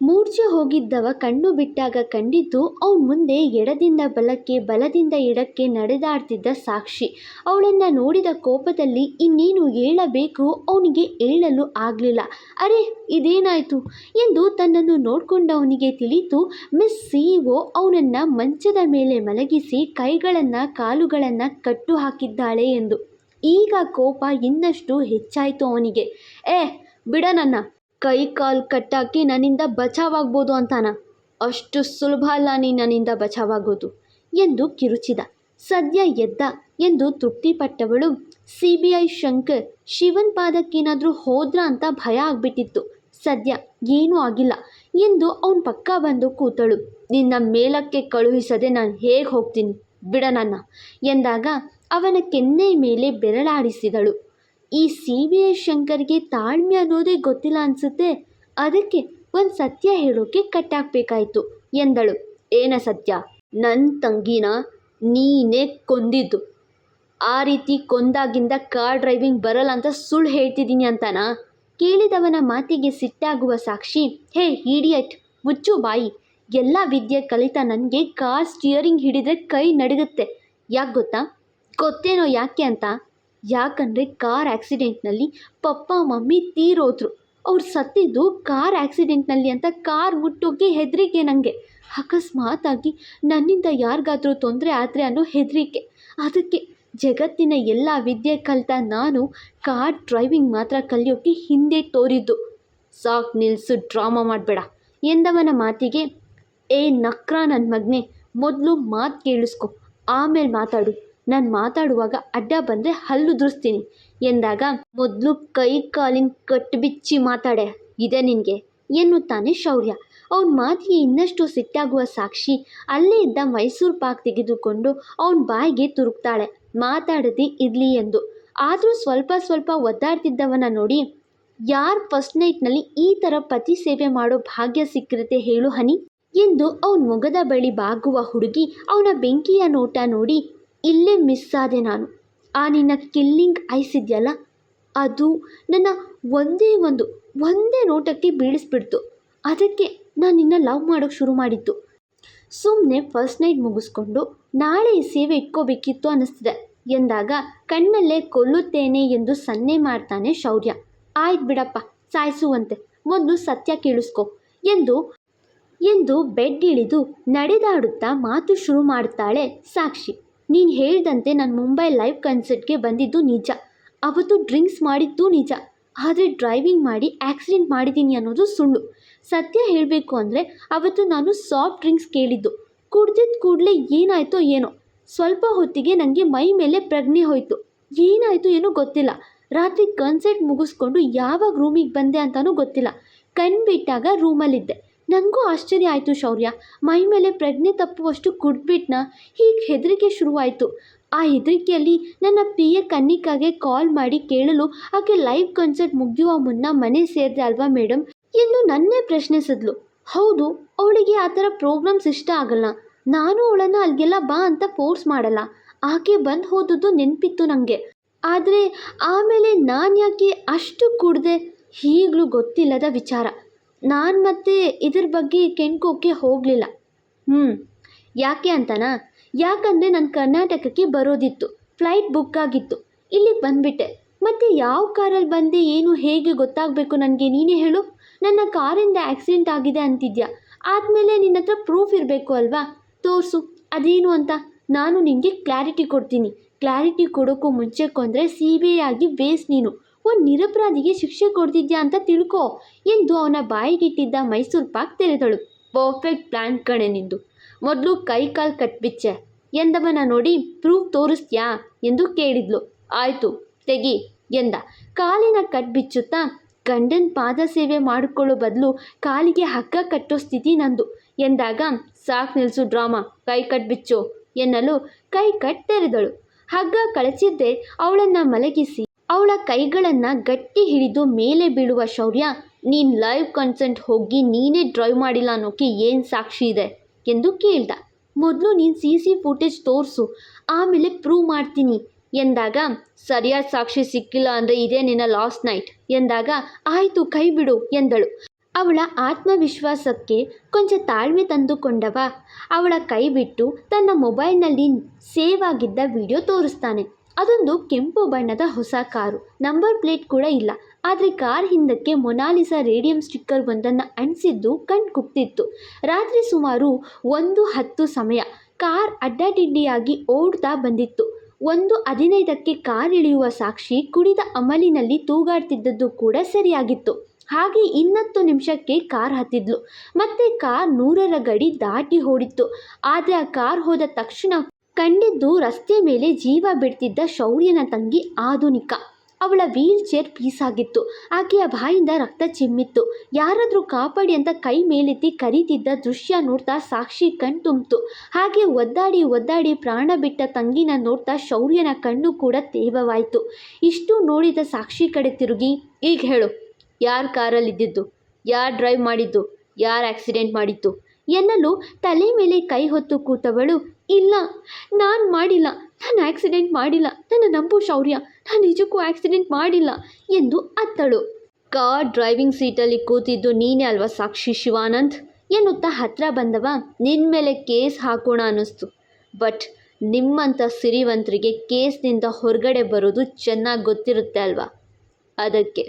ಮೂರ್ಛೆ ಹೋಗಿದ್ದವ ಕಣ್ಣು ಬಿಟ್ಟಾಗ ಕಂಡಿದ್ದು ಅವನ ಮುಂದೆ ಎಡದಿಂದ ಬಲಕ್ಕೆ, ಬಲದಿಂದ ಎಡಕ್ಕೆ ನಡೆದಾಡ್ತಿದ್ದ ಸಾಕ್ಷಿ. ಅವಳನ್ನು ನೋಡಿದ ಕೋಪದಲ್ಲಿ ಇನ್ನೇನು ಹೇಳಬೇಕು ಅವನಿಗೆ ಹೇಳಲು ಆಗಲಿಲ್ಲ. ಅರೆ, ಇದೇನಾಯಿತು? ಎಂದು ತನ್ನನ್ನು ನೋಡಿಕೊಂಡವನಿಗೆ ತಿಳಿತು ಮಿಸ್ ಸಿ ಒ ಅವನನ್ನು ಮಂಚದ ಮೇಲೆ ಮಲಗಿಸಿ ಕೈಗಳನ್ನು, ಕಾಲುಗಳನ್ನು ಕಟ್ಟು ಹಾಕಿದ್ದಾಳೆ ಎಂದು. ಈಗ ಕೋಪ ಇನ್ನಷ್ಟು ಹೆಚ್ಚಾಯಿತು ಅವನಿಗೆ. ಏ, ಬಿಡ ನನ್ನ. ಕೈ ಕಾಲು ಕಟ್ಟಾಕಿ ನನ್ನಿಂದ ಬಚಾವಾಗ್ಬೋದು ಅಂತಾನ. ಅಷ್ಟು ಸುಲಭ ಅಲ್ಲ ನೀ ನನ್ನಿಂದ ಬಚಾವಾಗೋದು ಎಂದು ಕಿರುಚಿದ. ಸದ್ಯ ಎದ್ದ ಎಂದು ತೃಪ್ತಿಪಟ್ಟವಳು C B I Shankar Shivan ಪಾದಕ್ಕೇನಾದರೂ ಹೋದ್ರ ಅಂತ ಭಯ ಆಗ್ಬಿಟ್ಟಿತ್ತು. ಸದ್ಯ ಏನೂ ಆಗಿಲ್ಲ ಎಂದು ಅವನ ಪಕ್ಕ ಬಂದು ಕೂತಳು. ನಿನ್ನ ಮೇಲಕ್ಕೆ ಕಳುಹಿಸದೆ ನಾನು ಹೇಗೆ ಹೋಗ್ತೀನಿ? ಬಿಡ ನನ್ನ ಎಂದಾಗ ಅವನ ಕೆನ್ನೆ ಮೇಲೆ ಬೆರಳಾಡಿಸಿದಳು. ಈ ಸಿ ವಿ ಐ ಶಂಕರ್ಗೆ ತಾಳ್ಮೆ ಅನ್ನೋದೇ ಗೊತ್ತಿಲ್ಲ ಅನಿಸುತ್ತೆ. ಅದಕ್ಕೆ ಒಂದು ಸತ್ಯ ಹೇಳೋಕೆ ಕಟ್ಟಾಕಬೇಕಾಯ್ತು. ಎಂದಳು, ಏನ ಸತ್ಯ? ನನ್ನ ತಂಗಿನ ನೀನೇ ಕೊಂದಿದ್ದು. ಆ ರೀತಿ ಕೊಂದಾಗಿಂದ ಕಾರ್ ಡ್ರೈವಿಂಗ್ ಬರಲ್ಲ ಅಂತ ಸುಳ್ಳು ಹೇಳ್ತಿದ್ದೀನಿ ಅಂತನಾ? ಕೇಳಿದವನ ಮಾತಿಗೆ ಸಿಟ್ಟಾಗುವ ಸಾಕ್ಷಿ, ಹೇ ಇಡಿಯಟ್ ಮುಚ್ಚು ಬಾಯಿ. ಎಲ್ಲ ವಿದ್ಯೆ ಕಲಿತ ನನಗೆ ಕಾರ್ ಸ್ಟಿಯರಿಂಗ್ ಹಿಡಿದ್ರೆ ಕೈ ನಡುಗುತ್ತೆ. ಯಾಕೆ ಗೊತ್ತಾ? ಗೊತ್ತೇನೋ ಯಾಕೆ ಅಂತ? ಯಾಕಂದರೆ ಕಾರ್ ಆ್ಯಕ್ಸಿಡೆಂಟ್ನಲ್ಲಿ ಪಪ್ಪ, ಮಮ್ಮಿ ತೀರೋದ್ರು. ಅವ್ರು ಸತ್ತಿದ್ದು ಕಾರ್ ಆ್ಯಕ್ಸಿಡೆಂಟ್ನಲ್ಲಿ ಅಂತ ಕಾರ್ ಮುಟ್ಟೋಕೆ ಹೆದರಿಕೆ ನನಗೆ ಅಕಸ್ಮಾತಾಗಿ ನನ್ನಿಂದ ಯಾರಿಗಾದ್ರೂ ತೊಂದರೆ ಆದರೆ ಅನ್ನೋ ಹೆದರಿಕೆ. ಅದಕ್ಕೆ ಜಗತ್ತಿನ ಎಲ್ಲ ವಿದ್ಯೆ ಕಲಿತ ನಾನು ಕಾರ್ ಡ್ರೈವಿಂಗ್ ಮಾತ್ರ ಕಲಿಯೋಕೆ ಹಿಂದೆ ತೋರಿದ್ದು. ಸಾಕು ನಿಲ್ಲಿಸು ಡ್ರಾಮಾ ಮಾಡಬೇಡ. ಎಂದವನ ಮಾತಿಗೆ, ಏ ನಕ್ರ ನನ್ನ ಮಗನೇ, ಮೊದಲು ಮಾತು ಕೇಳಿಸ್ಕೊ, ಆಮೇಲೆ ಮಾತಾಡು. ನಾನು ಮಾತಾಡುವಾಗ ಅಡ್ಡ ಬಂದರೆ ಹಲ್ಲುದುರಿಸ್ತೀನಿ ಎಂದಾಗ, ಮೊದಲು ಕೈ ಕಾಲಿನ ಕಟ್ಟಿಬಿಚ್ಚಿ ಮಾತಾಡೆ, ಇದೆ ನಿನಗೆ, ಎನ್ನುತ್ತಾನೆ ಶೌರ್ಯ. ಅವನ ಮಾತಿಗೆ ಇನ್ನಷ್ಟು ಸಿಟ್ಟಾಗುವ ಸಾಕ್ಷಿ ಅಲ್ಲೇ ಇದ್ದ ಮೈಸೂರು ಪಾಕ್ ತೆಗೆದುಕೊಂಡು ಅವನ ಬಾಯಿಗೆ ತುರುಕ್ತಾಳೆ. ಮಾತಾಡದೆ ಇರಲಿ ಎಂದು. ಆದರೂ ಸ್ವಲ್ಪ ಸ್ವಲ್ಪ ಒದ್ದಾಡ್ತಿದ್ದವನ ನೋಡಿ, ಯಾರು ಫಸ್ಟ್ ನೈಟ್ನಲ್ಲಿ ಈ ಥರ ಪತಿ ಸೇವೆ ಮಾಡೋ ಭಾಗ್ಯ ಸಿಕ್ಕಿರುತ್ತೆ ಹೇಳು ಹನಿ, ಎಂದು ಅವನ ಮೊಗದ ಬಳಿ ಬಾಗುವ ಹುಡುಗಿ ಅವನ ಬೆಂಕಿಯ ನೋಟ ನೋಡಿ ಇಲ್ಲೇ ಮಿಸ್ ಆದೆ ನಾನು. ಆ ನಿನ್ನ ಕಿಲ್ಲಿಂಗ್ ಐಸ್ ಇದೆಯಲ್ಲ? ಅದು ನನ್ನ ಒಂದೇ ಒಂದು, ಒಂದೇ ನೋಟಕ್ಕೆ ಬೀಳಿಸ್ಬಿಡ್ತು. ಅದಕ್ಕೆ ನಾನು ನಿನ್ನ ಲವ್ ಮಾಡೋಕ್ಕೆ ಶುರು ಮಾಡಿದ್ದು. ಸುಮ್ಮನೆ ಫಸ್ಟ್ ನೈಟ್ ಮುಗಿಸ್ಕೊಂಡು ನಾಳೆ ಈ ಸೇವೆ ಇಟ್ಕೋಬೇಕಿತ್ತು ಅನ್ನಿಸ್ತಿದೆ. ಎಂದಾಗ ಕಣ್ಣಲ್ಲೇ ಕೊಲ್ಲುತ್ತೇನೆ ಎಂದು ಸನ್ನೆ ಮಾಡ್ತಾನೆ ಶೌರ್ಯ. ಆಯ್ತು ಬಿಡಪ್ಪ, ಸಾಯಿಸುವಂತೆ. ಮೊದಲು ಸತ್ಯ ಕೇಳಿಸ್ಕೊ ಎಂದು ಎಂದು ಬೆಡ್ ಇಳಿದು ನಡೆದಾಡುತ್ತಾ ಮಾತು ಶುರು ಮಾಡ್ತಾಳೆ ಸಾಕ್ಷಿ. ನೀನು ಹೇಳ್ದಂತೆ ನಾನು ಮುಂಬೈ ಲೈವ್ ಕನ್ಸರ್ಟ್ಗೆ ಬಂದಿದ್ದು ನಿಜ. ಅವತ್ತು ಡ್ರಿಂಕ್ಸ್ ಮಾಡಿದ್ದು ನಿಜ. ಆದರೆ ಡ್ರೈವಿಂಗ್ ಮಾಡಿ ಆಕ್ಸಿಡೆಂಟ್ ಮಾಡಿದ್ದೀನಿ ಅನ್ನೋದು ಸುಳ್ಳು. ಸತ್ಯ ಹೇಳಬೇಕು ಅಂದರೆ ಅವತ್ತು ನಾನು ಸಾಫ್ಟ್ ಡ್ರಿಂಕ್ಸ್ ಕೇಳಿದ್ದು. ಕುಡ್ದಿದ್ದ ಕೂಡಲೇ ಏನಾಯಿತೋ ಏನೋ. ಸ್ವಲ್ಪ ಹೊತ್ತಿಗೆ ನನಗೆ ಮೈ ಮೇಲೆ ಪ್ರಜ್ಞೆ ಹೋಯಿತು. ಏನಾಯಿತು ಏನೋ ಗೊತ್ತಿಲ್ಲ. ರಾತ್ರಿ ಕನ್ಸರ್ಟ್ ಮುಗಿಸ್ಕೊಂಡು ಯಾವಾಗ ರೂಮಿಗೆ ಬಂದೆ ಅಂತಲೂ ಗೊತ್ತಿಲ್ಲ. ಕಣ್ಣು ಬಿಟ್ಟಾಗ ರೂಮಲ್ಲಿದ್ದೆ. ನನಗೂ ಆಶ್ಚರ್ಯ ಆಯಿತು ಶೌರ್ಯ. ಮೈ ಮೇಲೆ ಪ್ರಜ್ಞೆ ತಪ್ಪುವಷ್ಟು ಕುಡ್ಬಿಟ್ನ ಹೀಗೆ ಹೆದರಿಕೆ ಶುರುವಾಯಿತು. ಆ ಹೆದರಿಕೆಯಲ್ಲಿ ನನ್ನ ಪ್ರಿಯ ಕನ್ನಿಕಾಗೆ ಕಾಲ್ ಮಾಡಿ ಕೇಳಲು ಆಕೆ ಲೈವ್ ಕನ್ಸರ್ಟ್ ಮುಗಿಯುವ ಮುನ್ನ ಮನೆ ಸೇರಿದೆ ಅಲ್ವಾ ಮೇಡಮ್ ಎಂದು ನನ್ನೇ ಪ್ರಶ್ನಿಸಿದ್ಲು. ಹೌದು, ಅವಳಿಗೆ ಆ ಥರ ಪ್ರೋಗ್ರಾಮ್ಸ್ ಇಷ್ಟ ಆಗಲ್ಲ. ನಾನು ಅವಳನ್ನು ಅಲ್ಲಿಗೆಲ್ಲ ಬಾ ಅಂತ ಫೋರ್ಸ್ ಮಾಡಲ್ಲ. ಆಕೆ ಬಂದು ಹೋದದ್ದು ನೆನಪಿತ್ತು ನನಗೆ ಆದರೆ ಆಮೇಲೆ ನಾನು ಯಾಕೆ ಅಷ್ಟು ಕುಡ್ದೆ ಈಗಲೂ ಗೊತ್ತಿಲ್ಲದ ವಿಚಾರ. ನಾನು ಮತ್ತೆ ಇದ್ರ ಬಗ್ಗೆ ಕೆಣ್ಕೋಕ್ಕೆ ಹೋಗಲಿಲ್ಲ. ಹ್ಞೂ ಯಾಕೆ ಅಂತನಾ? ಯಾಕಂದರೆ ನಾನು ಕರ್ನಾಟಕಕ್ಕೆ ಬರೋದಿತ್ತು. ಫ್ಲೈಟ್ ಬುಕ್ ಆಗಿತ್ತು. ಇಲ್ಲಿಗೆ ಬಂದುಬಿಟ್ಟೆ. ಮತ್ತು ಯಾವ ಕಾರಲ್ಲಿ ಬಂದೆ, ಏನು, ಹೇಗೆ ಗೊತ್ತಾಗಬೇಕು ನನಗೆ? ನೀನೇ ಹೇಳು. ನನ್ನ ಕಾರಿಂದ ಆ್ಯಕ್ಸಿಡೆಂಟ್ ಆಗಿದೆ ಅಂತಿದ್ಯಾ? ಆದಮೇಲೆ ನಿನ್ನ ಹತ್ರ ಪ್ರೂಫ್ ಇರಬೇಕು ಅಲ್ವಾ? ತೋರಿಸು. ಅದೇನು ಅಂತ? ನಾನು ನಿನಗೆ ಕ್ಲಾರಿಟಿ ಕೊಡ್ತೀನಿ. ಕ್ಲಾರಿಟಿ ಕೊಡೋಕ್ಕೂ ಮುಂಚೆ ಕೊಂದರೆ ಸಿ ಬಿ ಆಗಿ ವೇಸ್ಟ್ ನೀನು. ಒಂದು ನಿರಪರಾಧಿಗೆ ಶಿಕ್ಷೆ ಕೊಡ್ತಿದ್ಯಾ ಅಂತ ತಿಳ್ಕೋ ಎಂದು ಅವನ ಬಾಯಿಗಿಟ್ಟಿದ್ದ ಮೈಸೂರು ಪಾಕ್ ತೆರೆದಳು. ಪರ್ಫೆಕ್ಟ್ ಪ್ಲ್ಯಾನ್ ಕಣೆ ನಿಂದು. ಮೊದಲು ಕೈ ಕಾಲು ಕಟ್ಬಿಚ್ಚೆ ಎಂದವನ ನೋಡಿ ಪ್ರೂಫ್ ತೋರಿಸ್ತ್ಯಾ ಎಂದು ಕೇಳಿದ್ಲು. ಆಯಿತು, ತೆಗಿ ಎಂದ. ಕಾಲಿನ ಕಟ್ಬಿಚ್ಚುತ್ತಾ ಗಂಡನ ಪಾದ ಸೇವೆ ಮಾಡಿಕೊಳ್ಳೋ ಬದಲು ಕಾಲಿಗೆ ಹಗ್ಗ ಕಟ್ಟೋ ಸ್ಥಿತಿ ನಂದು ಎಂದಾಗ ಸಾಕು ನಿಲ್ಲಿಸು ಡ್ರಾಮಾ, ಕೈ ಕಟ್ಬಿಚ್ಚು ಎನ್ನಲು ಕೈ ಕಟ್ ತೆರೆದಳು. ಹಗ್ಗ ಕಳಚಿದ್ದೆ ಅವಳನ್ನು ಮಲಗಿಸಿ ಅವಳ ಕೈಗಳನ್ನು ಗಟ್ಟಿ ಹಿಡಿದು ಮೇಲೆ ಬೀಳುವ ಶೌರ್ಯ, ನೀನು ಲೈವ್ ಕನ್ಸರ್ಟ್ ಹೋಗಿ ನೀನೇ ಡ್ರೈವ್ ಮಾಡಿಲ್ಲ ಅನ್ನೋಕ್ಕೆ ಏನು ಸಾಕ್ಷಿ ಇದೆ ಎಂದು ಕೇಳ್ದ. ಮೊದಲು ನೀನು ಸಿ ಸಿ ಫುಟೇಜ್ ತೋರಿಸು, ಆಮೇಲೆ ಪ್ರೂವ್ ಮಾಡ್ತೀನಿ ಎಂದಾಗ, ಸರಿಯಾದ ಸಾಕ್ಷಿ ಸಿಕ್ಕಿಲ್ಲ ಅಂದರೆ ಇದೇ ನಿನ್ನ ಲಾಸ್ಟ್ ನೈಟ್ ಎಂದಾಗ, ಆಯಿತು ಕೈ ಬಿಡು ಎಂದಳು. ಅವಳ ಆತ್ಮವಿಶ್ವಾಸಕ್ಕೆ ಕೊಂಚ ತಾಳ್ಮೆ ತಂದುಕೊಂಡವ. ಅವಳ ಕೈ ಬಿಟ್ಟು ತನ್ನ ಮೊಬೈಲ್ನಲ್ಲಿ ಸೇವ್ ಆಗಿದ್ದ ವಿಡಿಯೋ ತೋರಿಸ್ತಾನೆ. ಅದೊಂದು ಕೆಂಪು ಬಣ್ಣದ ಹೊಸ ಕಾರು. ನಂಬರ್ ಪ್ಲೇಟ್ ಕೂಡ ಇಲ್ಲ. ಆದರೆ ಕಾರ್ ಹಿಂದಕ್ಕೆ ಮೊನಾಲಿಸಾ ರೇಡಿಯಂ ಸ್ಟಿಕ್ಕರ್ ಒಂದನ್ನು ಅಂಟಿಸಿದ್ದು ಕಣ್ಣು ಕುಕ್ತಿತ್ತು ರಾತ್ರಿ ಸುಮಾರು ಒಂದು ಹತ್ತು ಸಮಯ ಕಾರ್ ಅಡ್ಡಾದಿಡ್ಡಿಯಾಗಿ ಓಡ್ತಾ ಬಂದಿತ್ತು. ಒಂದು ಹದಿನೈದಕ್ಕೆ ಕಾರ್ ಇಳಿಯುವ ಸಾಕ್ಷಿ ಕುಡಿದ ಅಮಲಿನಲ್ಲಿ ತೂಗಾಡ್ತಿದ್ದದ್ದು ಕೂಡ ಸರಿಯಾಗಿತ್ತು. ಹಾಗೆ ಇನ್ನತ್ತು ನಿಮಿಷಕ್ಕೆ ಕಾರ್ ಹತ್ತಿದ್ಲು. ಮತ್ತೆ ಕಾರ್ ನೂರರ ಗಡಿ ದಾಟಿ ಓಡಿತ್ತು. ಆದರೆ ಆ ಕಾರ್ ಹೋದ ತಕ್ಷಣ ಕಂಡಿದ್ದು ರಸ್ತೆ ಮೇಲೆ ಜೀವ ಬಿಡ್ತಿದ್ದ ಶೌರ್ಯನ ತಂಗಿ ಆಧುನಿಕ. ಅವಳ ವೀಲ್ ಚೇರ್ ಪೀಸಾಗಿತ್ತು. ಆಕೆಯ ಬಾಯಿಂದ ರಕ್ತ ಚಿಮ್ಮಿತ್ತು. ಯಾರಾದರೂ ಕಾಪಾಡಿ ಅಂತ ಕೈ ಮೇಲೆತ್ತಿ ಕರೀತಿದ್ದ ದೃಶ್ಯ ನೋಡ್ತಾ ಸಾಕ್ಷಿ ಕಣ್ ತುಂಬಿತು. ಹಾಗೆ ಒದ್ದಾಡಿ ಒದ್ದಾಡಿ ಪ್ರಾಣ ಬಿಟ್ಟ ತಂಗಿನ ನೋಡ್ತಾ ಶೌರ್ಯನ ಕಣ್ಣು ಕೂಡ ತೇವವಾಯಿತು. ಇಷ್ಟು ನೋಡಿದ ಸಾಕ್ಷಿ ಕಡೆ ತಿರುಗಿ, ಈಗ ಹೇಳು, ಯಾರ ಕಾರಲ್ಲಿದ್ದಿದ್ದು? ಯಾರು ಡ್ರೈವ್ ಮಾಡಿದ್ದು? ಯಾರು ಆಕ್ಸಿಡೆಂಟ್ ಮಾಡಿತ್ತು ಎನ್ನಲು ತಲೆ ಮೇಲೆ ಕೈ ಹೊತ್ತು ಕೂತವಳು ಇಲ್ಲ, ನಾನು ಮಾಡಿಲ್ಲ, ನಾನು ಆಕ್ಸಿಡೆಂಟ್ ಮಾಡಿಲ್ಲ, ನನ್ನ ನಂಬು ಶೌರ್ಯ, ನಾನು ನಿಜಕ್ಕೂ ಆಕ್ಸಿಡೆಂಟ್ ಮಾಡಿಲ್ಲ ಎಂದು ಅತ್ತಳು. ಕಾರ್ ಡ್ರೈವಿಂಗ್ ಸೀಟಲ್ಲಿ ಕೂತಿದ್ದು ನೀನೇ ಅಲ್ವಾ ಸಾಕ್ಷಿ ಶಿವಾನಂದ್? ಎನ್ನುತ್ತಾ ಹತ್ರ ಬಂದವ ನಿನ್ನ ಮೇಲೆ ಕೇಸ್ ಹಾಕೋಣ ಅನ್ನಿಸ್ತು. ಬಟ್ ನಿಮ್ಮಂಥ ಸಿರಿವಂತರಿಗೆ ಕೇಸ್ನಿಂದ ಹೊರಗಡೆ ಬರೋದು ಚೆನ್ನಾಗಿ ಗೊತ್ತಿರುತ್ತೆ ಅಲ್ವಾ? ಅದಕ್ಕೆ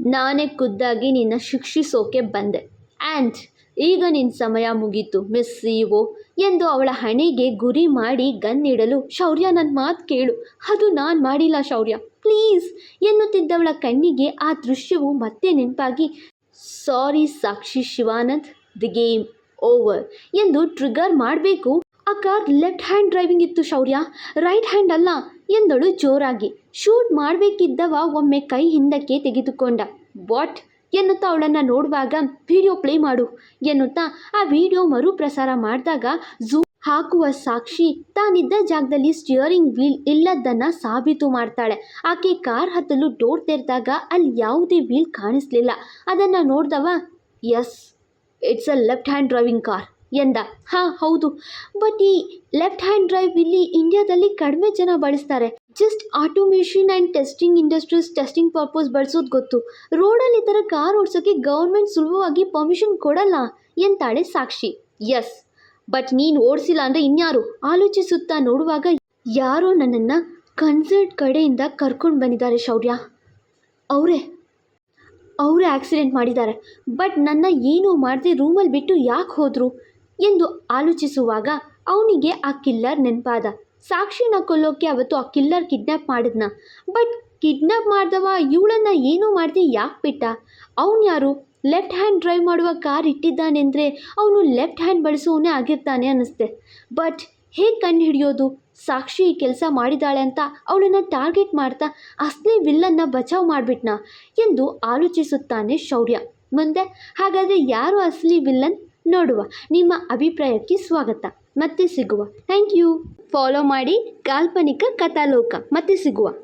ನಾನೇ ಖುದ್ದಾಗಿ ನಿನ್ನ ಶಿಕ್ಷಿಸೋಕೆ ಬಂದೆ. ಆ್ಯಂಡ್ ಈಗ ನಿನ್ನ ಸಮಯ ಮುಗೀತು ಮಿಸ್ ಸಿ ಒ ಎಂದು ಅವಳ ಹಣೆಗೆ ಗುರಿ ಮಾಡಿ ಗನ್ ಇಡಲು ಶೌರ್ಯ ನನ್ನ ಮಾತು ಕೇಳು. ಅದು ನಾನು ಮಾಡಿಲ್ಲ ಶೌರ್ಯ. ಪ್ಲೀಸ್ ಎನ್ನುತ್ತಿದ್ದವಳ ಕಣ್ಣಿಗೆ ಆ ದೃಶ್ಯವು ಮತ್ತೆ ನೆನಪಾಗಿ, sorry Sakshi Shivanand, the game over ಎಂದು ಟ್ರಿಗರ್ ಮಾಡಬೇಕು. ಆ ಕಾರ್ ಲೆಫ್ಟ್ ಹ್ಯಾಂಡ್ ಡ್ರೈವಿಂಗ್ ಇತ್ತು ಶೌರ್ಯ. ರೈಟ್ ಹ್ಯಾಂಡ್ ಅಲ್ಲ ಎಂದಳು ಜೋರಾಗಿ. ಶೂಟ್ ಮಾಡಬೇಕಿದ್ದವ ಒಮ್ಮೆ ಕೈ ಹಿಂದಕ್ಕೆ ತೆಗೆದುಕೊಂಡ. ವಾಟ್ ಎನ್ನುತ್ತಾ ಅವಳನ್ನು ನೋಡುವಾಗ ವಿಡಿಯೋ ಪ್ಲೇ ಮಾಡು ಎನ್ನುತ್ತಾ ಆ ವಿಡಿಯೋ ಮರುಪ್ರಸಾರ ಮಾಡಿದಾಗ ಝೂ ಹಾಕುವ ಸಾಕ್ಷಿ ತಾನಿದ್ದ ಜಾಗದಲ್ಲಿ ಸ್ಟಿಯರಿಂಗ್ ವೀಲ್ ಇಲ್ಲದನ್ನ ಸಾಬೀತು ಮಾಡ್ತಾಳೆ. ಆಕೆ ಕಾರ್ ಹತ್ತಲು ಡೋರ್ ತೆರೆದಾಗ ಅಲ್ಲಿ ಯಾವುದೇ ವೀಲ್ ಕಾಣಿಸ್ಲಿಲ್ಲ. ಅದನ್ನು ನೋಡ್ದವ yes it's a left hand driving car ಎಂದ, ಹಾಂ, ಹೌದು. ಬಟ್ ಈ ಲೆಫ್ಟ್ ಹ್ಯಾಂಡ್ ಡ್ರೈವ್ ಇಲ್ಲಿ ಇಂಡಿಯಾದಲ್ಲಿ ಕಡಿಮೆ ಜನ ಬಳಸ್ತಾರೆ. Just automation and testing industries testing purpose ಬಳಸೋದು ಗೊತ್ತು. ರೋಡಲ್ಲಿ ಈ ಥರ ಕಾರ್ ಓಡಿಸೋಕ್ಕೆ ಗೌರ್ಮೆಂಟ್ ಸುಲಭವಾಗಿ ಪರ್ಮಿಷನ್ ಕೊಡಲ್ಲ ಎಂತಾಳೆ ಸಾಕ್ಷಿ. ಎಸ್ ಬಟ್ ನೀನು ಓಡಿಸಿಲ್ಲ ಅಂದರೆ ಇನ್ಯಾರು? ಆಲೋಚಿಸುತ್ತಾ ನೋಡುವಾಗ ಯಾರೋ ನನ್ನನ್ನು ಕನ್ಸರ್ಟ್ ಕಡೆಯಿಂದ ಕರ್ಕೊಂಡು ಬಂದಿದ್ದಾರೆ ಶೌರ್ಯ. ಅವರೇ. ಅವರೇ ಆಕ್ಸಿಡೆಂಟ್ ಮಾಡಿದ್ದಾರೆ. ಬಟ್ ನನ್ನ ಏನೂ ಮಾಡದೆ ರೂಮಲ್ಲಿ ಬಿಟ್ಟು ಯಾಕೆ ಹೋದರು? ಎಂದು ಆಲೋಚಿಸುವಾಗ ಅವನಿಗೆ ಆ ಕಿಲ್ಲರ್ ನೆನಪಾದ. ಸಾಕ್ಷಿನ ಕೊಲ್ಲೋಕೆ ಅವತ್ತು ಆ ಕಿಲ್ಲರ್ ಕಿಡ್ನ್ಯಾಪ್ ಮಾಡಿದ್ನ. ಬಟ್ ಕಿಡ್ನ್ಯಾಪ್ ಮಾಡಿದವ ಇವಳನ್ನು ಏನೂ ಮಾಡಿದೆ ಯಾಕೆ ಬಿಟ್ಟ? ಅವನು ಯಾರು? ಲೆಫ್ಟ್ ಹ್ಯಾಂಡ್ ಡ್ರೈವ್ ಮಾಡುವ ಕಾರ್ ಇಟ್ಟಿದ್ದಾನೆಂದರೆ ಅವನು ಲೆಫ್ಟ್ ಹ್ಯಾಂಡ್ ಬಳಸೋನೇ ಆಗಿರ್ತಾನೆ ಅನ್ನಿಸ್ತೆ ಬಟ್ ಹೇಗೆ ಕಂಡು ಹಿಡಿಯೋದು? ಸಾಕ್ಷಿ ಈ ಕೆಲಸ ಮಾಡಿದ್ದಾಳೆ ಅಂತ ಅವಳನ್ನು ಟಾರ್ಗೆಟ್ ಮಾಡ್ತಾ ಅಸಲಿ ವಿಲ್ಲನ್ನ ಬಚಾವ್ ಮಾಡಿಬಿಟ್ನ ಎಂದು ಆಲೋಚಿಸುತ್ತಾನೆ ಶೌರ್ಯ. ಮುಂದೆ ಹಾಗಾದರೆ ಯಾರು ಅಸಲಿ ವಿಲ್ಲನ್? ನೋಡುವ. ನಿಮ್ಮ ಅಭಿಪ್ರಾಯಕ್ಕೆ ಸ್ವಾಗತ. ಮತ್ತೆ ಸಿಗುವ. Thank you. ಫಾಲೋ ಮಾಡಿ ಕಾಲ್ಪನಿಕ ಕಥಾಲೋಕ. ಮತ್ತೆ ಸಿಗುವ.